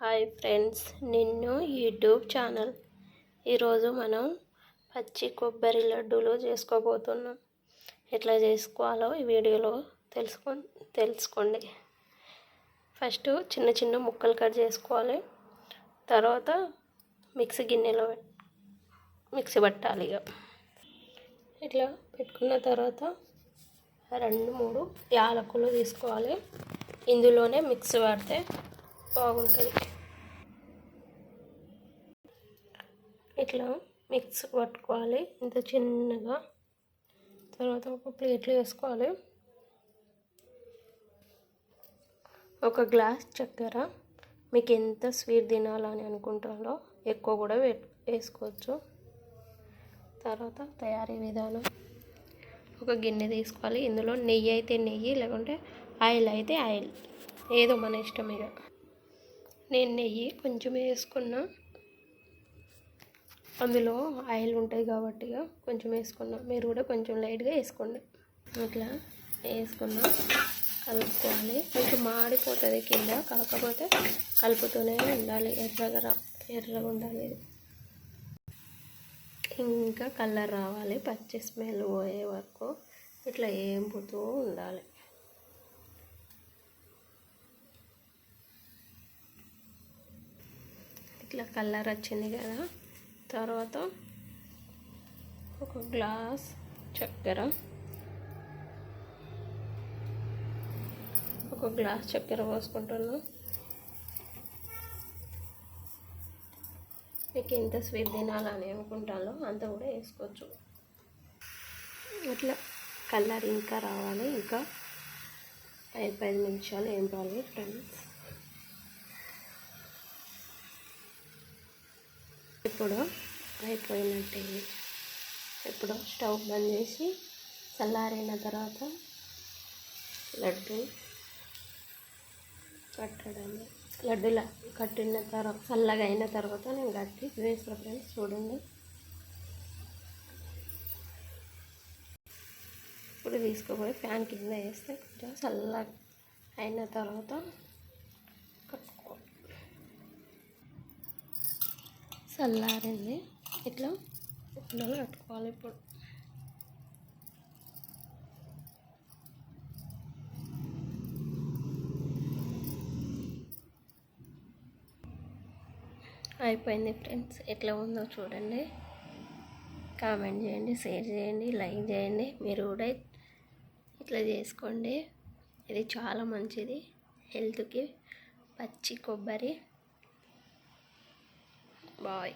Hi friends నిన్ను YouTube channel. ఈరోజు మనం పచ్చి కొబ్బరి లడ్డూలు చేసుకోబోతున్నాం. ఎట్లా చేసుకోవాలో ఈ వీడియోలో తెలుసుకో తెలుసుకోండి. ఫస్ట్ చిన్న చిన్న ముక్కలు కట్ చేసుకోవాలి. తర్వాత మిక్సీ గిన్నెలో మిక్సీ పట్టాలి ఇక ఇట్లా పెట్టుకున్న తర్వాత రెండు మూడు యాలకులు తీసుకోవాలి. ఇందులోనే మిక్సీ పడితే బాగుంటుంది. ఇట్లా మిక్స్ పట్టుకోవాలి ఇంత చిన్నగా. తర్వాత ఒక ప్లేట్లో వేసుకోవాలి. ఒక గ్లాస్ చక్కెర. మీకు ఎంత స్వీట్ తినాలని అనుకుంటారో ఎక్కువ కూడా వేసుకోవచ్చు. తర్వాత తయారీ విధానం. ఒక గిన్నె తీసుకోవాలి. ఇందులో నెయ్యి అయితే నెయ్యి లేకుంటే ఆయిల్ అయితే ఆయిల్. ఏదో మన ఇష్టం ఇక. నేను నెయ్యి కొంచెం వేసుకున్నా. అందులో ఆయిల్ ఉంటుంది కాబట్టి కొంచెం వేసుకున్నా. మీరు కూడా కొంచెం లైట్గా వేసుకోండి. ఇట్లా వేసుకున్నా. కలుపుకోవాలి. కొంచెం మాడిపోతుంది కింద కాకపోతే కలుపుతూనే ఉండాలి. ఎర్రగా రా ఎర్రగా ఉండాలి. ఇంకా కలర్ రావాలి. పచ్చి స్మెల్ పోయే వరకు ఇట్లా ఏంపుతూ ఉండాలి. ఇట్లా కలర్ వచ్చింది కదా. తర్వాత ఒక గ్లాస్ చక్కెర. ఒక గ్లాస్ చక్కెర పోసుకుంటున్నాను మీకు ఎంత స్వీట్ తినాలని అనుకుంటాలో అంత కూడా వేసుకోవచ్చు. ఇట్లా కలర్ ఇంకా రావాలి. ఇంకా ఐదు పది నిమిషాలు ఏం కావాలి ఫ్రెండ్స్ ఇప్పుడు అయిపోయినట్టే. ఇప్పుడు స్టవ్ బంద్ చేసి చల్లారిన తర్వాత లడ్డు కట్టడమే లడ్డుల కట్టిన తర్వాత చల్లగా అయిన తర్వాత నేను కట్టి వేసిన ఫ్రెండ్స్ చూడండి. ఇప్పుడు తీసుకుపోయి ఫ్యాన్ కింద వేస్తే కొంచెం చల్లగా అయిన తర్వాత కట్టుకోవాలి చల్లారింది. ఇట్లా ఉండలు కట్టుకోవాలి ఇప్పుడు. అయిపోయింది ఫ్రెండ్స్. ఎట్లా ఉందో చూడండి. కామెంట్ చేయండి షేర్ చేయండి లైక్ చేయండి. మీరు కూడా ఇట్లా చేసుకోండి. ఇది చాలా మంచిది. హెల్త్కి పచ్చి కొబ్బరి. Bye.